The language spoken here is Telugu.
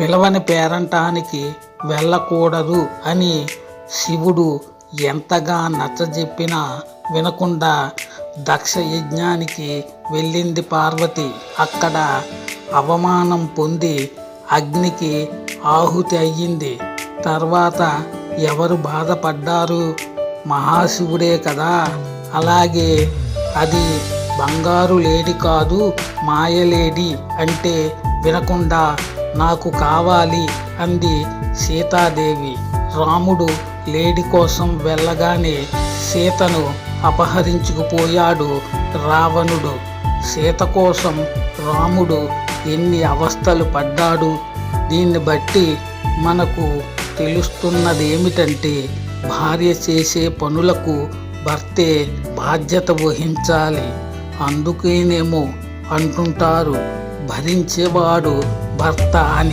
పిలవని పేరంటానికి వెళ్ళకూడదు అని శివుడు ఎంతగా నచ్చజెప్పినా వినకుండా దక్ష యజ్ఞానికి వెళ్ళింది పార్వతి. అక్కడ అవమానం పొంది అగ్నికి ఆహుతి అయ్యింది. తర్వాత ఎవరు బాధపడ్డారు? మహాశివుడే కదా. అలాగే అది బంగారు లేడి కాదు మాయలేడి అంటే వినకుండా నాకు కావాలి అంది సీతాదేవి. రాముడు లేడి కోసం వెళ్ళగానే సీతను అపహరించుకుపోయాడు రావణుడు. సీత కోసం రాముడు ఎన్ని అవస్థలు పడ్డాడు? దీన్ని బట్టి మనకు తెలుస్తున్నది ఏమిటంటే భార్య చేసే పనులకు భర్తే బాధ్యత వహించాలి. అందుకేనేమో అంటుంటారు భరించేవాడు భర్త అని